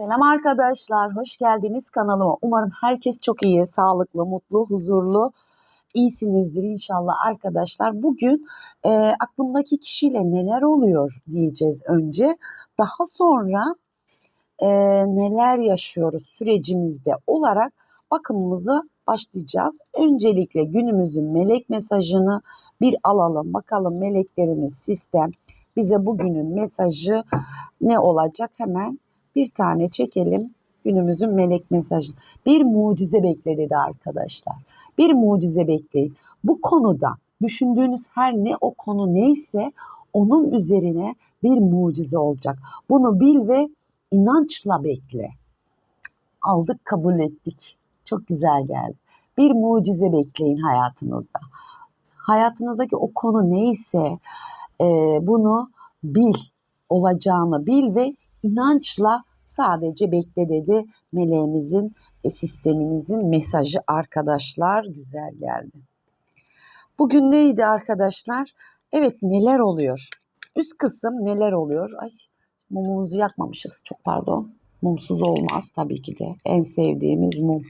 Selam arkadaşlar, hoş geldiniz kanalıma. Umarım herkes çok iyi, sağlıklı, mutlu, huzurlu, iyisinizdir inşallah arkadaşlar. Bugün e, aklımdaki kişiyle neler oluyor diyeceğiz önce. Daha sonra e, neler yaşıyoruz sürecimizde olarak bakımımızı başlayacağız. Öncelikle günümüzün melek mesajını bir alalım. Bakalım meleklerimiz, sistem bize bugünün mesajı ne olacak hemen bir tane çekelim günümüzün melek mesajı. Bir mucize bekle dedi arkadaşlar. Bir mucize bekleyin. Bu konuda düşündüğünüz her ne o konu neyse onun üzerine bir mucize olacak. Bunu bil ve inançla bekle. Aldık kabul ettik. Çok güzel geldi. Bir mucize bekleyin hayatınızda. Hayatınızdaki o konu neyse e, bunu bil, olacağını bil ve inançla sadece bekle dedi meleğimizin, e, sistemimizin mesajı arkadaşlar. Güzel geldi. Bugün neydi arkadaşlar? Evet neler oluyor? Üst kısım neler oluyor? Ay mumumuzu yakmamışız. Çok pardon. Mumsuz olmaz tabii ki de. En sevdiğimiz mum.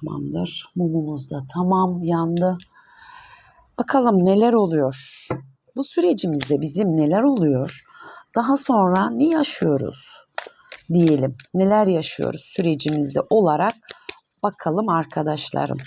Tamamdır. Mumumuz da tamam yandı. Bakalım neler oluyor? Bu sürecimizde bizim neler oluyor? Daha sonra ne yaşıyoruz? Diyelim. Neler yaşıyoruz sürecimizde olarak bakalım arkadaşlarım.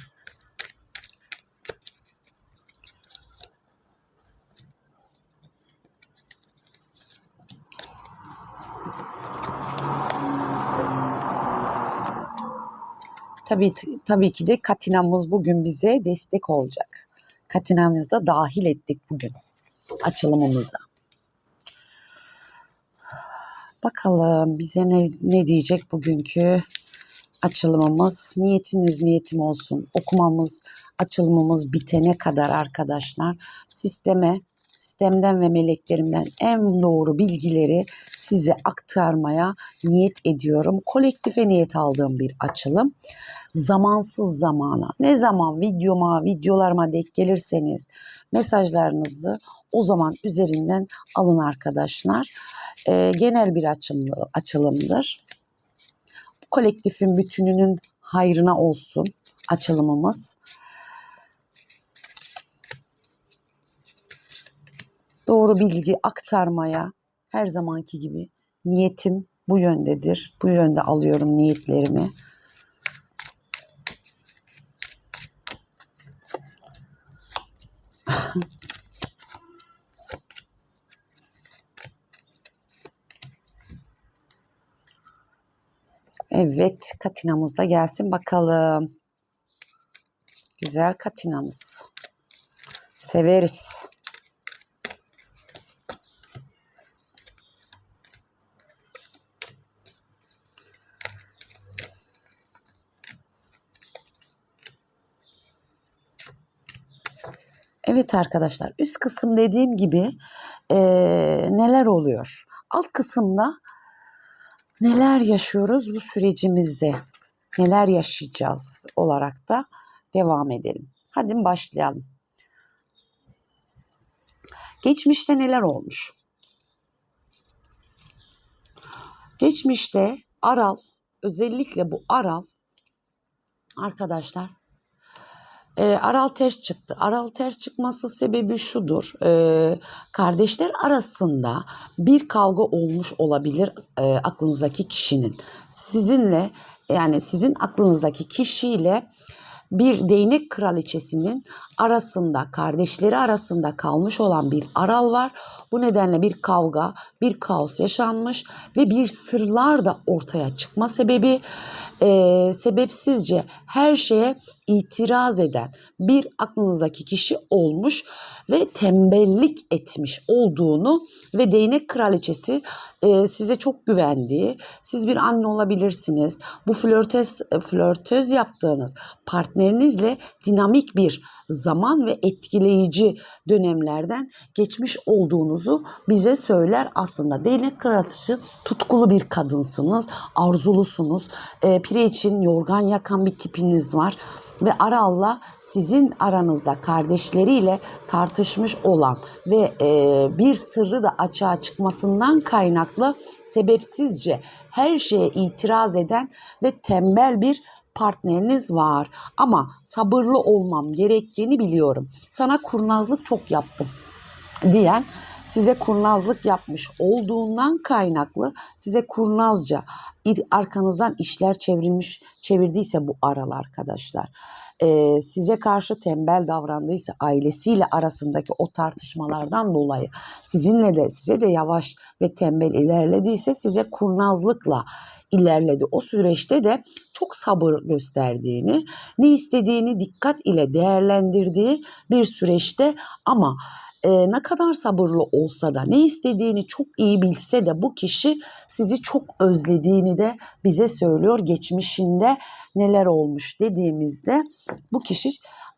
Tabii, tabii ki de Katina'mız bugün bize destek olacak. Katina'mızı da dahil ettik bugün açılımımıza. Bakalım bize ne, ne diyecek bugünkü açılımımız. Niyetiniz niyetim olsun. Okumamız, açılımımız bitene kadar arkadaşlar sisteme, sistemden ve meleklerimden en doğru bilgileri size aktarmaya niyet ediyorum. Kolektife niyet aldığım bir açılım. Zamansız zamana. Ne zaman videoma, videolarıma denk gelirseniz mesajlarınızı o zaman üzerinden alın arkadaşlar. Ee, genel bir açılımdır. Kolektifin bütününün hayrına olsun açılımımız. Doğru bilgi aktarmaya her zamanki gibi niyetim bu yöndedir. Bu yönde alıyorum niyetlerimi. Evet, katinamız da gelsin bakalım. Güzel katinamız. Severiz. Arkadaşlar üst kısım dediğim gibi eee, neler oluyor? Alt kısımda neler yaşıyoruz bu sürecimizde? Neler yaşayacağız olarak da devam edelim. Hadi başlayalım. Geçmişte neler olmuş? Geçmişte Aral, özellikle bu Aral arkadaşlar e, Aral ters çıktı. Aral ters çıkması sebebi şudur. E, kardeşler arasında bir kavga olmuş olabilir e, aklınızdaki kişinin. Sizinle yani sizin aklınızdaki kişiyle bir değnek kraliçesinin arasında, kardeşleri arasında kalmış olan bir aral var. Bu nedenle bir kavga, bir kaos yaşanmış ve bir sırlar da ortaya çıkma sebebi e, sebepsizce her şeye itiraz eden bir aklınızdaki kişi olmuş ve tembellik etmiş olduğunu ve değnek kraliçesi e, size çok güvendiği, siz bir anne olabilirsiniz. Bu flörtöz, flörtöz yaptığınız partnerinizle dinamik bir zaman ve etkileyici dönemlerden geçmiş olduğunuzu bize söyler aslında. Değnek kraliçesi tutkulu bir kadınsınız, arzulusunuz. E, pire için yorgan yakan bir tipiniz var ve Aral'la sizin aranızda kardeşleriyle tartışmış olan ve e, bir sırrı da açığa çıkmasından kaynaklı sebepsizce her şeye itiraz eden ve tembel bir partneriniz var. Ama sabırlı olmam gerektiğini biliyorum. Sana kurnazlık çok yaptım diyen size kurnazlık yapmış olduğundan kaynaklı size kurnazca arkanızdan işler çevrilmiş çevirdiyse bu aralar arkadaşlar e, size karşı tembel davrandıysa ailesiyle arasındaki o tartışmalardan dolayı sizinle de size de yavaş ve tembel ilerlediyse size kurnazlıkla ilerledi. O süreçte de çok sabır gösterdiğini, ne istediğini dikkat ile değerlendirdiği bir süreçte ama e, ne kadar sabırlı olsa da ne istediğini çok iyi bilse de bu kişi sizi çok özlediğini de bize söylüyor. Geçmişinde neler olmuş dediğimizde bu kişi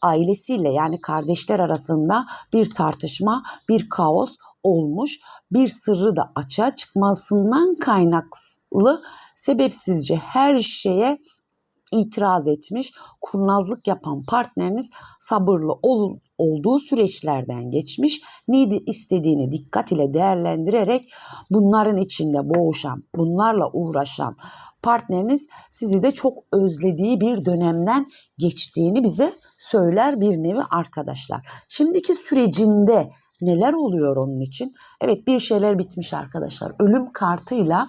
ailesiyle yani kardeşler arasında bir tartışma, bir kaos olmuş. Bir sırrı da açığa çıkmasından kaynaklı sebepsizce her şeye itiraz etmiş, kurnazlık yapan partneriniz sabırlı ol, olduğu süreçlerden geçmiş, ne istediğini dikkat ile değerlendirerek bunların içinde boğuşan, bunlarla uğraşan partneriniz sizi de çok özlediği bir dönemden geçtiğini bize söyler bir nevi arkadaşlar. Şimdiki sürecinde neler oluyor onun için? Evet bir şeyler bitmiş arkadaşlar. Ölüm kartıyla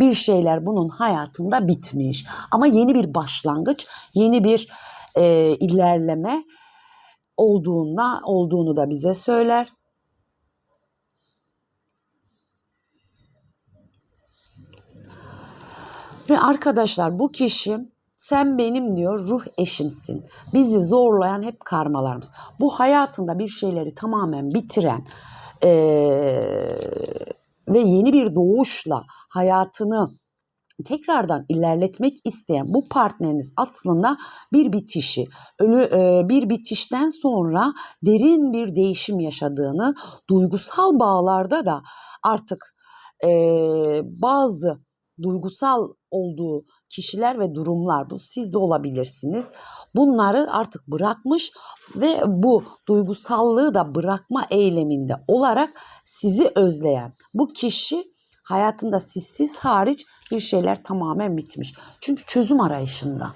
bir şeyler bunun hayatında bitmiş. Ama yeni bir başlangıç, yeni bir e, ilerleme olduğunda olduğunu da bize söyler. Ve arkadaşlar bu kişi sen benim diyor ruh eşimsin. Bizi zorlayan hep karmalarımız. Bu hayatında bir şeyleri tamamen bitiren eee, ve yeni bir doğuşla hayatını tekrardan ilerletmek isteyen bu partneriniz aslında bir bitişi, ölü e, bir bitişten sonra derin bir değişim yaşadığını, duygusal bağlarda da artık e, bazı duygusal olduğu kişiler ve durumlar bu siz de olabilirsiniz. Bunları artık bırakmış ve bu duygusallığı da bırakma eyleminde olarak sizi özleyen bu kişi hayatında sizsiz hariç bir şeyler tamamen bitmiş. Çünkü çözüm arayışında.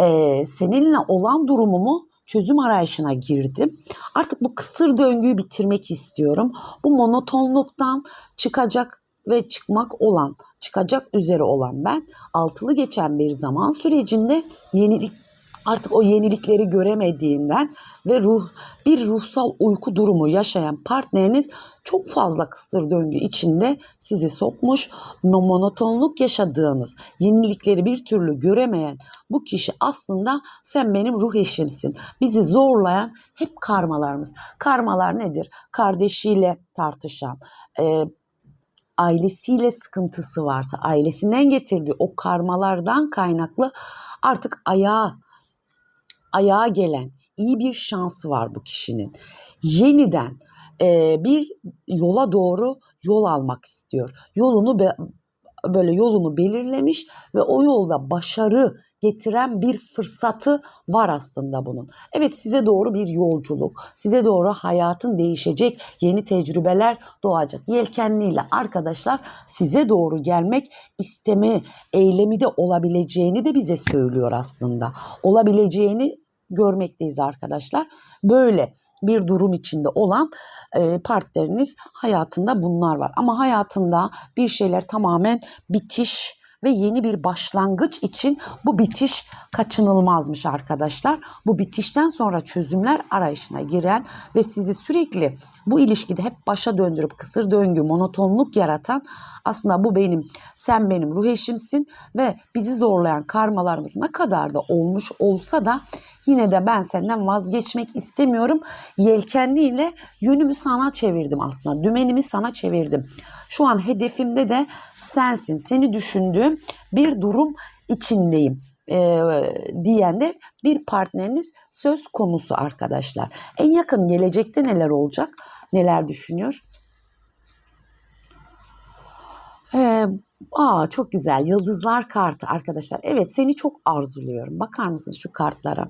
Ee, seninle olan durumumu çözüm arayışına girdim. Artık bu kısır döngüyü bitirmek istiyorum. Bu monotonluktan çıkacak ve çıkmak olan, çıkacak üzere olan ben altılı geçen bir zaman sürecinde yenilik artık o yenilikleri göremediğinden ve ruh bir ruhsal uyku durumu yaşayan partneriniz çok fazla kısır döngü içinde sizi sokmuş, monotonluk yaşadığınız, yenilikleri bir türlü göremeyen bu kişi aslında sen benim ruh eşimsin. Bizi zorlayan hep karmalarımız. Karmalar nedir? Kardeşiyle tartışan, e, ailesiyle sıkıntısı varsa, ailesinden getirdiği o karmalardan kaynaklı artık ayağa ayağa gelen iyi bir şansı var bu kişinin. Yeniden e, bir yola doğru yol almak istiyor. Yolunu be, böyle yolunu belirlemiş ve o yolda başarı getiren bir fırsatı var aslında bunun. Evet size doğru bir yolculuk, size doğru hayatın değişecek yeni tecrübeler doğacak. Yelkenliyle arkadaşlar size doğru gelmek isteme eylemi de olabileceğini de bize söylüyor aslında. Olabileceğini görmekteyiz arkadaşlar. Böyle bir durum içinde olan e, partneriniz hayatında bunlar var. Ama hayatında bir şeyler tamamen bitiş ve yeni bir başlangıç için bu bitiş kaçınılmazmış arkadaşlar. Bu bitişten sonra çözümler arayışına giren ve sizi sürekli bu ilişkide hep başa döndürüp kısır döngü, monotonluk yaratan aslında bu benim, sen benim ruh eşimsin ve bizi zorlayan karmalarımız ne kadar da olmuş olsa da yine de ben senden vazgeçmek istemiyorum. Yelkenliyle yönümü sana çevirdim aslında. Dümenimi sana çevirdim. Şu an hedefimde de sensin. Seni düşündüğüm bir durum içindeyim e, diyen de bir partneriniz söz konusu arkadaşlar. En yakın gelecekte neler olacak? Neler düşünüyor? Ee, aa çok güzel. Yıldızlar kartı arkadaşlar. Evet seni çok arzuluyorum. Bakar mısınız şu kartlara?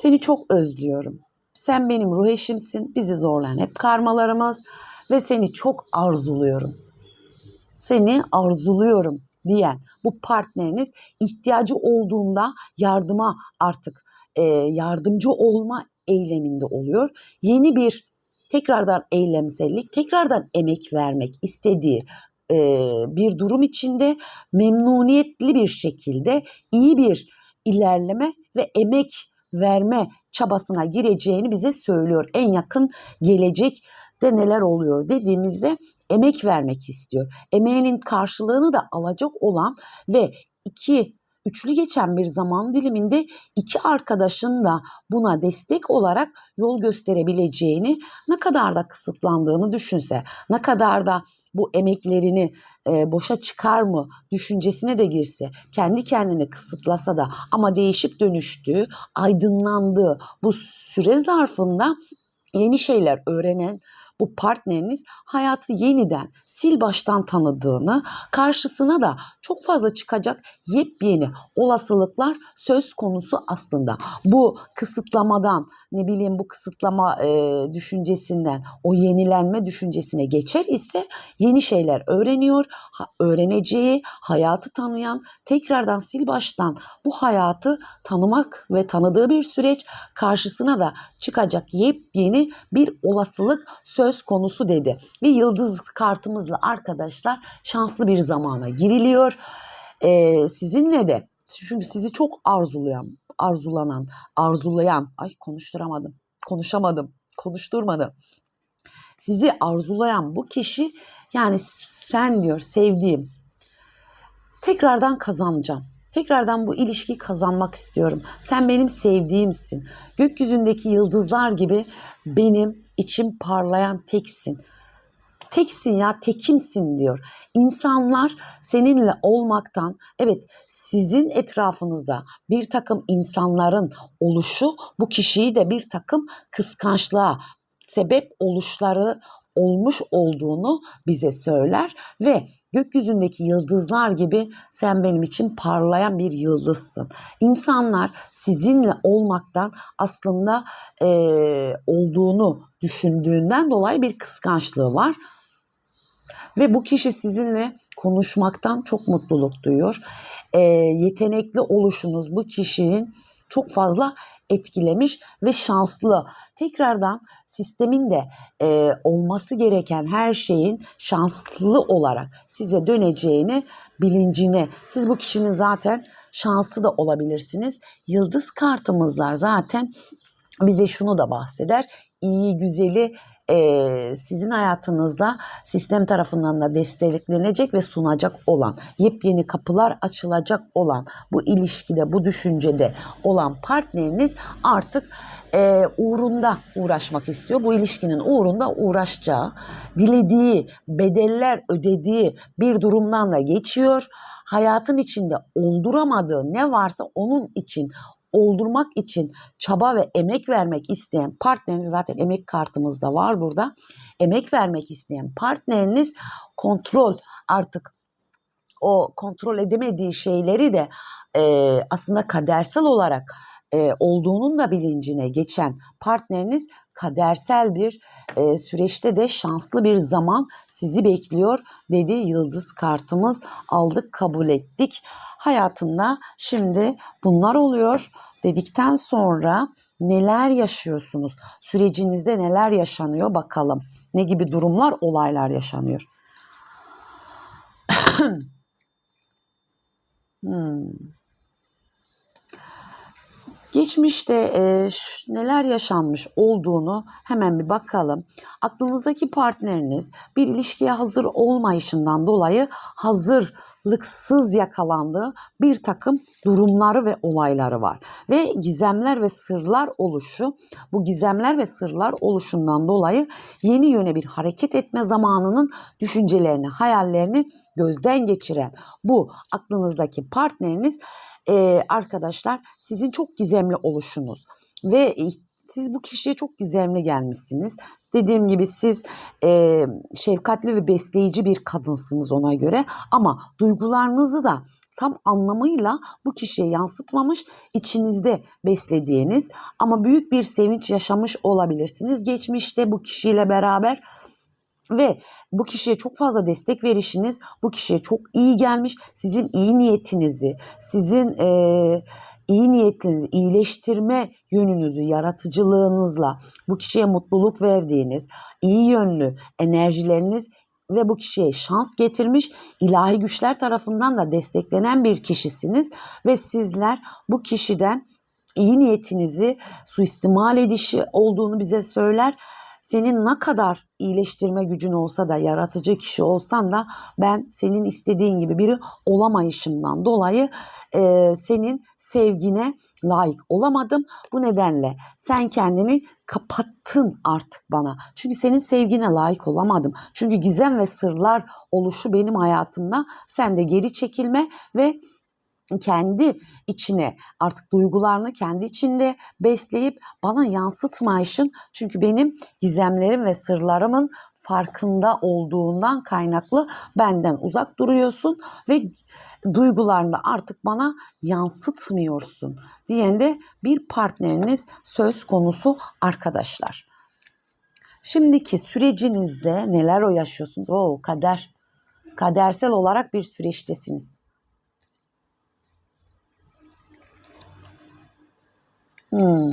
Seni çok özlüyorum. Sen benim ruh eşimsin. Bizi zorlayan hep karmalarımız ve seni çok arzuluyorum. Seni arzuluyorum diyen bu partneriniz ihtiyacı olduğunda yardıma artık e, yardımcı olma eyleminde oluyor. Yeni bir tekrardan eylemsellik, tekrardan emek vermek istediği e, bir durum içinde memnuniyetli bir şekilde iyi bir ilerleme ve emek verme çabasına gireceğini bize söylüyor. En yakın gelecekte neler oluyor dediğimizde emek vermek istiyor. Emeğinin karşılığını da alacak olan ve iki üçlü geçen bir zaman diliminde iki arkadaşın da buna destek olarak yol gösterebileceğini, ne kadar da kısıtlandığını düşünse, ne kadar da bu emeklerini e, boşa çıkar mı düşüncesine de girse, kendi kendini kısıtlasa da ama değişip dönüştüğü, aydınlandığı bu süre zarfında yeni şeyler öğrenen bu partneriniz hayatı yeniden sil baştan tanıdığını, karşısına da çok fazla çıkacak yepyeni olasılıklar söz konusu aslında. Bu kısıtlamadan, ne bileyim bu kısıtlama e, düşüncesinden o yenilenme düşüncesine geçer ise yeni şeyler öğreniyor, ha, öğreneceği, hayatı tanıyan, tekrardan sil baştan bu hayatı tanımak ve tanıdığı bir süreç karşısına da çıkacak yepyeni bir olasılık söz konusu dedi. Ve yıldız kartımızla arkadaşlar şanslı bir zamana giriliyor. Ee, sizinle de çünkü sizi çok arzulayan, arzulanan, arzulayan, ay konuşturamadım, konuşamadım, konuşturmadım. Sizi arzulayan bu kişi yani sen diyor sevdiğim tekrardan kazanacağım. Tekrardan bu ilişkiyi kazanmak istiyorum. Sen benim sevdiğimsin. Gökyüzündeki yıldızlar gibi benim içim parlayan teksin. Teksin ya tekimsin diyor. İnsanlar seninle olmaktan evet sizin etrafınızda bir takım insanların oluşu bu kişiyi de bir takım kıskançlığa sebep oluşları olmuş olduğunu bize söyler ve gökyüzündeki yıldızlar gibi sen benim için parlayan bir yıldızsın. İnsanlar sizinle olmaktan aslında e, olduğunu düşündüğünden dolayı bir kıskançlığı var. Ve bu kişi sizinle konuşmaktan çok mutluluk duyuyor. E, yetenekli oluşunuz bu kişinin çok fazla etkilemiş ve şanslı. Tekrardan sistemin de e, olması gereken her şeyin şanslı olarak size döneceğini bilincine. Siz bu kişinin zaten şanslı da olabilirsiniz. Yıldız kartımızlar zaten bize şunu da bahseder. İyi, güzeli e, sizin hayatınızda sistem tarafından da desteklenecek ve sunacak olan, yepyeni kapılar açılacak olan, bu ilişkide, bu düşüncede olan partneriniz artık e, uğrunda uğraşmak istiyor. Bu ilişkinin uğrunda uğraşacağı, dilediği, bedeller ödediği bir durumdan da geçiyor. Hayatın içinde olduramadığı ne varsa onun için oldurmak için çaba ve emek vermek isteyen partneriniz zaten emek kartımızda var burada. Emek vermek isteyen partneriniz kontrol artık o kontrol edemediği şeyleri de e, aslında kadersel olarak e, olduğunun da bilincine geçen partneriniz kadersel bir e, süreçte de şanslı bir zaman sizi bekliyor dedi. Yıldız kartımız aldık kabul ettik. Hayatında şimdi bunlar oluyor dedikten sonra neler yaşıyorsunuz? Sürecinizde neler yaşanıyor? Bakalım. Ne gibi durumlar olaylar yaşanıyor hmm. Geçmişte e, neler yaşanmış olduğunu hemen bir bakalım. Aklınızdaki partneriniz bir ilişkiye hazır olmayışından dolayı hazırlıksız yakalandığı bir takım durumları ve olayları var. Ve gizemler ve sırlar oluşu, bu gizemler ve sırlar oluşundan dolayı yeni yöne bir hareket etme zamanının düşüncelerini, hayallerini gözden geçiren bu aklınızdaki partneriniz e, arkadaşlar sizin çok gizemli oluşunuz ve siz bu kişiye çok gizemli gelmişsiniz. Dediğim gibi siz e, şefkatli ve besleyici bir kadınsınız ona göre ama duygularınızı da tam anlamıyla bu kişiye yansıtmamış içinizde beslediğiniz ama büyük bir sevinç yaşamış olabilirsiniz geçmişte bu kişiyle beraber ve bu kişiye çok fazla destek verişiniz bu kişiye çok iyi gelmiş. Sizin iyi niyetinizi, sizin eee, iyi niyetinizi, iyileştirme yönünüzü, yaratıcılığınızla bu kişiye mutluluk verdiğiniz, iyi yönlü enerjileriniz ve bu kişiye şans getirmiş, ilahi güçler tarafından da desteklenen bir kişisiniz ve sizler bu kişiden iyi niyetinizi suistimal edişi olduğunu bize söyler senin ne kadar iyileştirme gücün olsa da yaratıcı kişi olsan da ben senin istediğin gibi biri olamayışımdan dolayı e, senin sevgine layık olamadım. Bu nedenle sen kendini kapattın artık bana. Çünkü senin sevgine layık olamadım. Çünkü gizem ve sırlar oluşu benim hayatımda. Sen de geri çekilme ve kendi içine artık duygularını kendi içinde besleyip bana yansıtmayışın çünkü benim gizemlerim ve sırlarımın farkında olduğundan kaynaklı benden uzak duruyorsun ve duygularını artık bana yansıtmıyorsun diyen de bir partneriniz söz konusu arkadaşlar. Şimdiki sürecinizde neler o yaşıyorsunuz? Oo kader. Kadersel olarak bir süreçtesiniz. Hmm.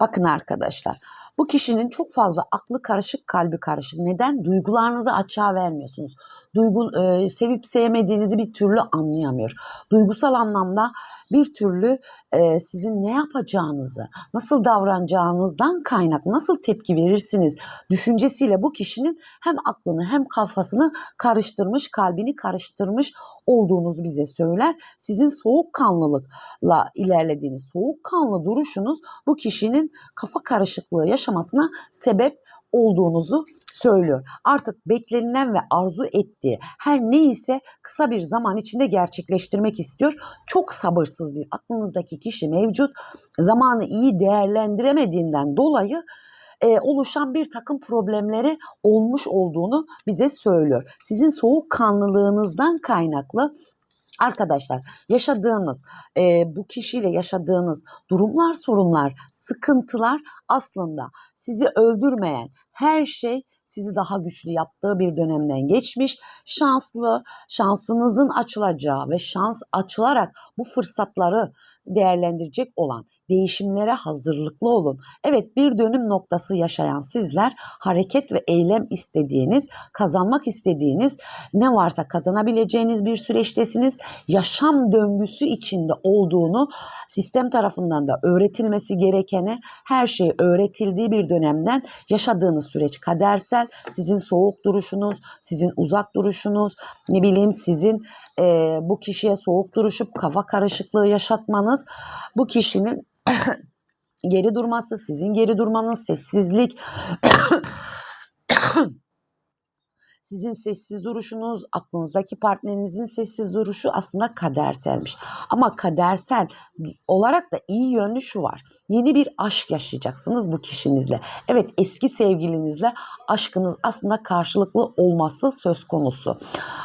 Bakın arkadaşlar bu kişinin çok fazla aklı karışık, kalbi karışık. Neden? Duygularınızı açığa vermiyorsunuz. Duygu, e, sevip sevmediğinizi bir türlü anlayamıyor. Duygusal anlamda bir türlü e, sizin ne yapacağınızı, nasıl davranacağınızdan kaynak, nasıl tepki verirsiniz düşüncesiyle bu kişinin hem aklını hem kafasını karıştırmış, kalbini karıştırmış olduğunuz bize söyler. Sizin soğukkanlılıkla ilerlediğiniz, soğukkanlı duruşunuz bu kişinin kafa karışıklığı yaşamasına sebep olduğunuzu söylüyor. Artık beklenilen ve arzu ettiği her neyse kısa bir zaman içinde gerçekleştirmek istiyor. Çok sabırsız bir aklınızdaki kişi mevcut. Zamanı iyi değerlendiremediğinden dolayı e, oluşan bir takım problemleri olmuş olduğunu bize söylüyor. Sizin soğukkanlılığınızdan kaynaklı Arkadaşlar yaşadığınız e, bu kişiyle yaşadığınız durumlar, sorunlar, sıkıntılar aslında sizi öldürmeyen her şey sizi daha güçlü yaptığı bir dönemden geçmiş. Şanslı, şansınızın açılacağı ve şans açılarak bu fırsatları değerlendirecek olan değişimlere hazırlıklı olun. Evet bir dönüm noktası yaşayan sizler hareket ve eylem istediğiniz, kazanmak istediğiniz ne varsa kazanabileceğiniz bir süreçtesiniz. Yaşam döngüsü içinde olduğunu sistem tarafından da öğretilmesi gerekene her şey öğretildiği bir dönemden yaşadığınız süreç kadersel. Sizin soğuk duruşunuz, sizin uzak duruşunuz, ne bileyim sizin e, bu kişiye soğuk duruşup kafa karışıklığı yaşatmanız bu kişinin geri durması, sizin geri durmanız, sessizlik, sizin sessiz duruşunuz, aklınızdaki partnerinizin sessiz duruşu aslında kaderselmiş. Ama kadersel olarak da iyi yönlü şu var. Yeni bir aşk yaşayacaksınız bu kişinizle. Evet eski sevgilinizle aşkınız aslında karşılıklı olması söz konusu.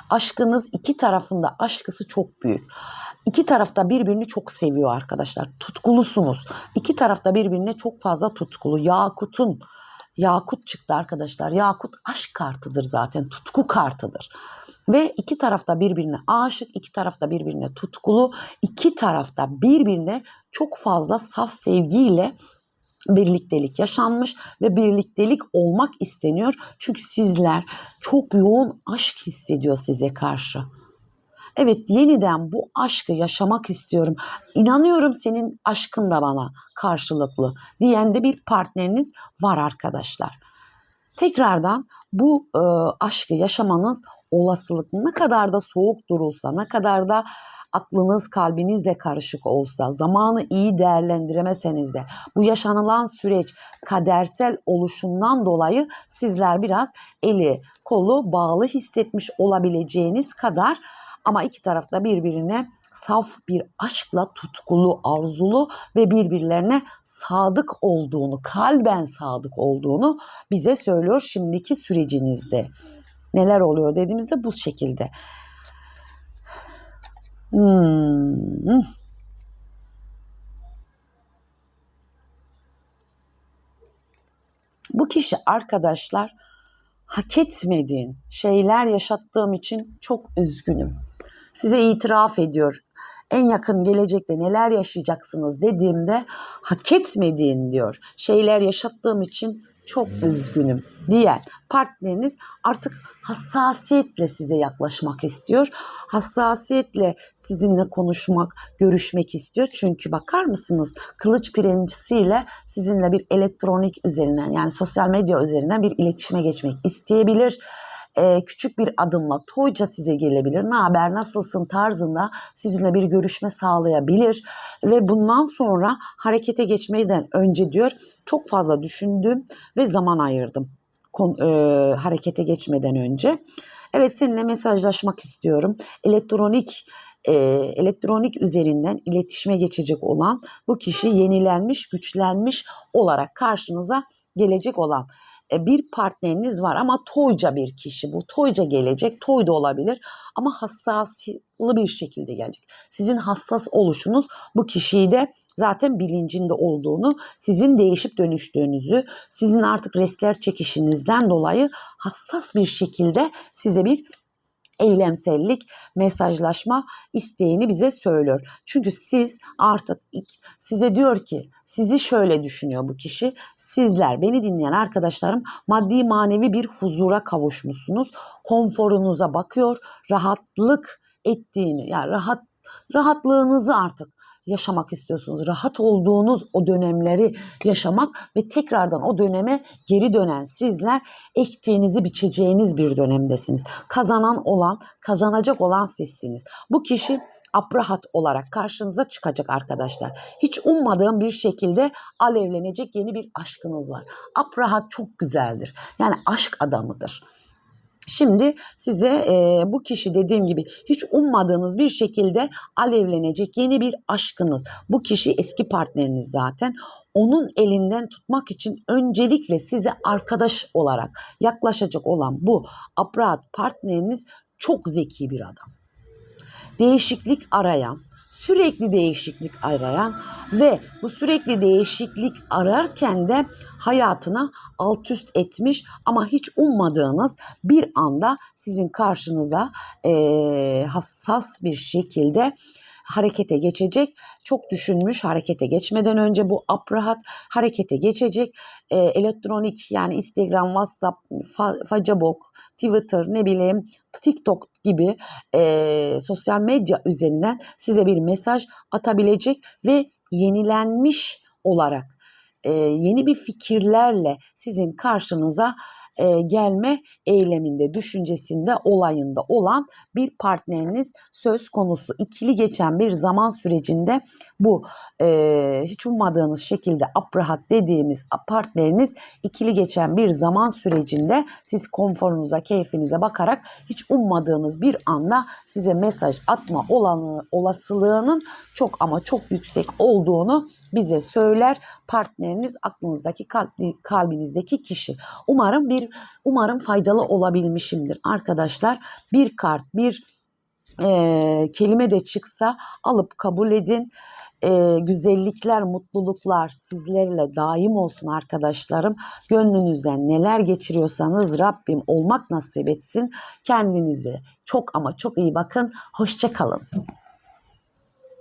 Aşkınız iki tarafında aşkısı çok büyük. İki tarafta birbirini çok seviyor arkadaşlar. Tutkulusunuz. İki tarafta birbirine çok fazla tutkulu. Yakut'un Yakut çıktı arkadaşlar. Yakut aşk kartıdır zaten. Tutku kartıdır. Ve iki tarafta birbirine aşık, iki tarafta birbirine tutkulu, iki tarafta birbirine çok fazla saf sevgiyle birliktelik yaşanmış ve birliktelik olmak isteniyor. Çünkü sizler çok yoğun aşk hissediyor size karşı. Evet yeniden bu aşkı yaşamak istiyorum. İnanıyorum senin aşkın da bana karşılıklı diyen de bir partneriniz var arkadaşlar. Tekrardan bu e, aşkı yaşamanız olasılık ne kadar da soğuk durulsa, ne kadar da aklınız kalbinizle karışık olsa, zamanı iyi değerlendiremeseniz de bu yaşanılan süreç kadersel oluşundan dolayı sizler biraz eli kolu bağlı hissetmiş olabileceğiniz kadar Ama iki tarafta birbirine saf bir aşkla tutkulu, arzulu ve birbirlerine sadık olduğunu, kalben sadık olduğunu bize söylüyor şimdiki sürecinizde. Neler oluyor dediğimizde bu şekilde. Hmm. Bu kişi arkadaşlar hak etmediğin şeyler yaşattığım için çok üzgünüm. Size itiraf ediyor. En yakın gelecekte neler yaşayacaksınız dediğimde hak etmediğin diyor. Şeyler yaşattığım için çok üzgünüm diyen partneriniz artık hassasiyetle size yaklaşmak istiyor. Hassasiyetle sizinle konuşmak, görüşmek istiyor. Çünkü bakar mısınız kılıç prensesiyle sizinle bir elektronik üzerinden yani sosyal medya üzerinden bir iletişime geçmek isteyebilir. Ee, küçük bir adımla toyca size gelebilir. Ne haber, nasılsın tarzında sizinle bir görüşme sağlayabilir. Ve bundan sonra harekete geçmeden önce diyor çok fazla düşündüm ve zaman ayırdım kon, e, harekete geçmeden önce. Evet seninle mesajlaşmak istiyorum. Elektronik e, elektronik üzerinden iletişime geçecek olan bu kişi yenilenmiş, güçlenmiş olarak karşınıza gelecek olan e, bir partneriniz var ama toyca bir kişi bu. Toyca gelecek, toy da olabilir ama hassaslı bir şekilde gelecek. Sizin hassas oluşunuz bu kişiyi de zaten bilincinde olduğunu, sizin değişip dönüştüğünüzü, sizin artık resler çekişinizden dolayı hassas bir şekilde size bir eylemsellik, mesajlaşma isteğini bize söylüyor. Çünkü siz artık size diyor ki sizi şöyle düşünüyor bu kişi. Sizler beni dinleyen arkadaşlarım maddi manevi bir huzura kavuşmuşsunuz. Konforunuza bakıyor, rahatlık ettiğini yani rahat rahatlığınızı artık yaşamak istiyorsunuz. Rahat olduğunuz o dönemleri yaşamak ve tekrardan o döneme geri dönen sizler ektiğinizi biçeceğiniz bir dönemdesiniz. Kazanan olan, kazanacak olan sizsiniz. Bu kişi aprahat olarak karşınıza çıkacak arkadaşlar. Hiç ummadığım bir şekilde alevlenecek yeni bir aşkınız var. Aprahat çok güzeldir. Yani aşk adamıdır. Şimdi size e, bu kişi dediğim gibi hiç ummadığınız bir şekilde alevlenecek yeni bir aşkınız. Bu kişi eski partneriniz zaten. Onun elinden tutmak için öncelikle size arkadaş olarak yaklaşacak olan bu aprat partneriniz çok zeki bir adam. Değişiklik arayan, sürekli değişiklik arayan ve bu sürekli değişiklik ararken de hayatına alt üst etmiş ama hiç ummadığınız bir anda sizin karşınıza e, hassas bir şekilde harekete geçecek. Çok düşünmüş harekete geçmeden önce bu aprahat harekete geçecek. E, elektronik yani Instagram, WhatsApp, Facebook, Twitter ne bileyim TikTok gibi e, sosyal medya üzerinden size bir mesaj atabilecek ve yenilenmiş olarak e, yeni bir fikirlerle sizin karşınıza e, gelme eyleminde, düşüncesinde, olayında olan bir partneriniz söz konusu. İkili geçen bir zaman sürecinde bu e, hiç ummadığınız şekilde aprahat dediğimiz partneriniz ikili geçen bir zaman sürecinde siz konforunuza, keyfinize bakarak hiç ummadığınız bir anda size mesaj atma olanı, olasılığının çok ama çok yüksek olduğunu bize söyler. Partneriniz aklınızdaki kalbi, kalbinizdeki kişi. Umarım bir umarım faydalı olabilmişimdir arkadaşlar. Bir kart, bir e, kelime de çıksa alıp kabul edin. E, güzellikler, mutluluklar sizlerle daim olsun arkadaşlarım. Gönlünüzden neler geçiriyorsanız Rabbim olmak nasip etsin. Kendinize çok ama çok iyi bakın. Hoşçakalın.